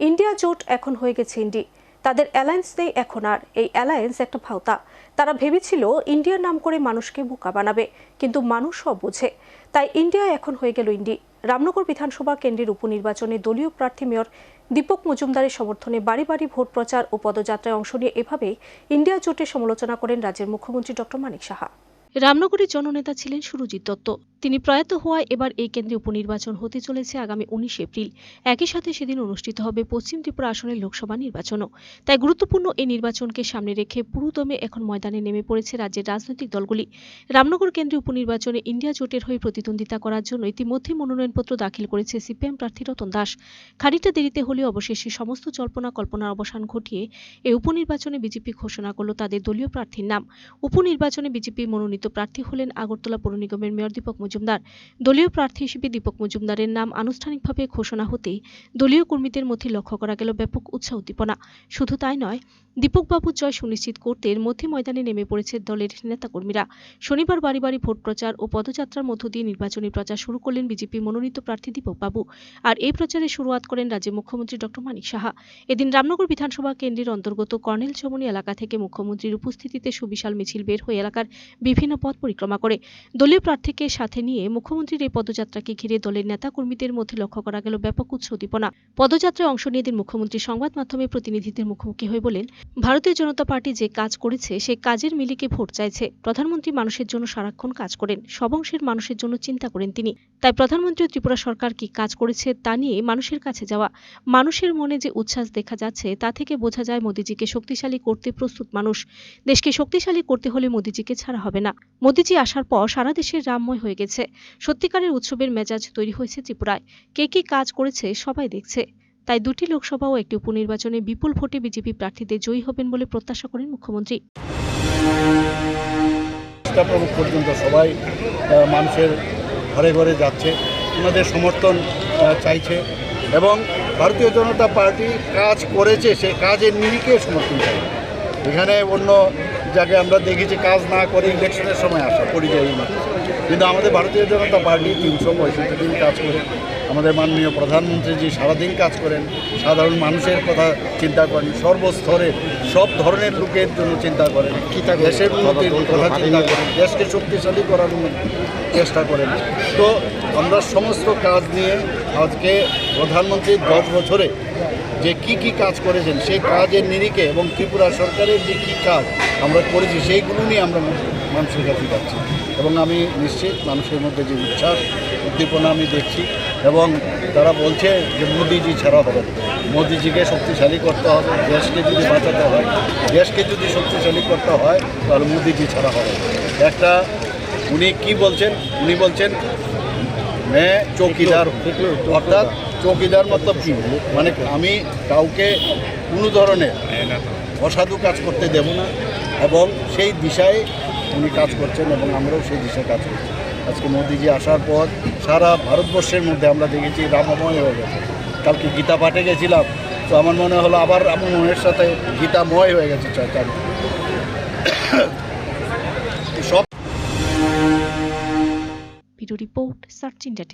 India জোট এখন হয়ে গেছে ইন্ডি। তাদের অ্যালায়েন্স নেই এখন আর। এই অ্যালায়েন্স একটা ভাওতা। তারা ভেবেছিল ইন্ডিয়ার নাম করে মানুষকে বোকা বানাবে, কিন্তু মানুষ সব বোঝে। তাই ইন্ডিয়া এখন হয়ে গেল ইন্ডি। রামনগর বিধানসভা কেন্দ্রের উপনির্বাচনে দলীয় প্রার্থী মেয়র দীপক মজুমদারের সমর্থনে বাড়ি বাড়ি ভোট প্রচার ও পদযাত্রায় অংশ নিয়ে এভাবে ইন্ডিয়া জোটের সমালোচনা করেন রাজ্যের মুখ্যমন্ত্রী ডক্টর মানিক সাহা। রামনগরের জননেতা ছিলেন সুরজিৎ দত্ত। তিনি প্রয়াত হওয়ায় এবার এই কেন্দ্রে উপনির্বাচন হতে চলেছে আগামী উনিশ এপ্রিল। একই সাথে সেদিন অনুষ্ঠিত হবে পশ্চিম ত্রিপুরা আসনের লোকসভা নির্বাচনও। তাই গুরুত্বপূর্ণ এই নির্বাচনকে সামনে রেখে পুরোদমে এখন ময়দানে নেমে পড়েছে রাজ্যের রাজনৈতিক দলগুলি। রামনগর কেন্দ্রে উপনির্বাচনে ইন্ডিয়া জোটের হয়ে প্রতিদ্বন্দ্বিতা করার জন্য ইতিমধ্যে মনোনয়নপত্র দাখিল করেছে সিপিএম প্রার্থী রতন দাস। খানিকটা দেরিতে হলেও অবশেষে সমস্ত জল্পনা কল্পনার অবসান ঘটিয়ে এই উপনির্বাচনে বিজেপি ঘোষণা করল তাদের দলীয় প্রার্থীর নাম। উপনির্বাচনে বিজেপির মনোনীত প্রার্থী হলেন আগরতলা পৌর নিগমের মেয়র দীপক মজুমদার। দলীয় প্রার্থী হিসেবে দীপক মজুমদারের নাম আনুষ্ঠানিকভাবে ঘোষণা হতেই দলীয় কর্মীদের মধ্যে লক্ষ্য করা গেল ব্যাপক উৎসাহ উদ্দীপনা। শুধু তাই নয়, দীপকবাবুর জয় সুনিশ্চিত করতে মধ্যে ময়দানে নেমে পড়েছে দলের নেতাকর্মীরা। শনিবার বাড়ি বাড়ি ভোট প্রচার ও পদযাত্রার মধ্য দিয়ে নির্বাচনী প্রচার শুরু করলেন বিজেপি মনোনীত প্রার্থী দীপকবাবু আর এই প্রচারে শুরুয়াত করেন রাজ্যের মুখ্যমন্ত্রী ডক্টর মানিক সাহা। এদিন রামনগর বিধানসভা কেন্দ্রের অন্তর্গত কর্নেল চমনি এলাকা থেকে মুখ্যমন্ত্রীর উপস্থিতিতে সুবিশাল মিছিল বের হয়ে এলাকার বিভিন্ন পথ পরিক্রমা করে। দলীয় প্রার্থীকে সাথে নিয়ে মুখ্যমন্ত্রীর এই পদযাত্রাকে ঘিরে দলের নেতা কর্মীদের মধ্যে লক্ষ্য করা গেল ব্যাপক উৎসাহ উদ্দীপনা পদযাত্রায় অংশ নিয়ে এদিন মুখ্যমন্ত্রী সংবাদ মাধ্যমে প্রতিনিধিদের মুখোমুখি হয়ে বলেন, ভারতীয় জনতা পার্টি যে কাজ করেছে, সে কাজের মিলিকে ভোট চাইছে। প্রধানমন্ত্রী মানুষের জন্য সারাক্ষণ কাজ করেন, সব অংশের মানুষের জন্য চিন্তা করেন তিনি। তাই প্রধানমন্ত্রী ত্রিপুরা সরকার কি কাজ করেছে তা নিয়ে মানুষের কাছে যাওয়া। মানুষের মনে যে উচ্ছ্বাস দেখা যাচ্ছে, তা থেকে বোঝা যায় মোদিজিকে শক্তিশালী করতে প্রস্তুত মানুষ। দেশকে শক্তিশালী করতে হলে মোদিজিকে ছাড়া হবে না। মোদিজি আসার পর সারা দেশের রামময় হয়ে গেছে। সত্যিকারের উৎসবের মেজাজ তৈরি হয়েছে ত্রিপুরায়। কে কি কাজ করেছে সবাই দেখছে। তাই দুটি লোকসভা ও একটি উপনির্বাচনে বিপুল ভোটে বিজেপি প্রার্থীদের জয়ী হবেন বলে প্রত্যাশা করেন মুখ্যমন্ত্রী। প্রমুখ পর্যন্ত সবাই মানুষের ঘরে ঘরে যাচ্ছে, ওনাদের সমর্থন চাইছে এবং ভারতীয় জনতা পার্টি কাজ করেছে, সে কাজের নিরিখে সমর্থন চাই এখানে অন্য জায়গায় আমরা দেখেছি কাজ না করে ইলেকশনের সময় আসা পরিযায়ী। কিন্তু আমাদের ভারতীয় জনতা পার্টি তিনশো পঁয়ষট্টি দিন কাজ করে। আমাদের মাননীয় প্রধানমন্ত্রী প্রধানমন্ত্রীজি সারাদিন কাজ করেন সাধারণ মানুষের কথা চিন্তা করেন সর্বস্তরে সব ধরনের লোকের জন্য চিন্তা করেন দেশের উন্নতির কথা চিন্তা করেন দেশকে শক্তিশালী করার চেষ্টা করেন। তো আমরা সমস্ত কাজ নিয়ে আজকে প্রধানমন্ত্রী দশ বছরে যে কি কি কাজ করেছেন সেই কাজের নিরিখে এবং ত্রিপুরা সরকারের যে কি কাজ আমরা করেছি সেইগুলো নিয়ে আমরা মানুষের কাছে যাচ্ছি এবং আমি নিশ্চিত মানুষের মধ্যে যে উচ্ছ্বাস উদ্দীপনা আমি দেখছি এবং তারা বলছে যে মোদিজি ছাড়া হবে। মোদিজিকে শক্তিশালী করতে হবে দেশকে যদি বাঁচাতে হয় দেশকে যদি শক্তিশালী করতে হয় তাহলে মোদিজি ছাড়া হবে একটা উনি কি বলছেন? উনি বলছেন মে চৌকিদার অর্থাৎ চৌকিদার মতলব কি? মানে আমি কাউকে কোনো ধরনের অসাধু কাজ করতে দেব না, এবং সেই দিশায় উনি কাজ করছেন এবং আমরাও সেই দিশায় কাজ করছি। আজকে মোদিজি আসার পর সারা ভারতবর্ষের মধ্যে আমরা দেখেছি রামময় হয়ে গেছে। কালকে গীতা পাঠে গেছিলাম, তো আমার মনে হলো আবার আমার মনের সাথে গীতাময় হয়ে গেছে চার সব রিপোর্ট সার্চ ইন্ডিয়া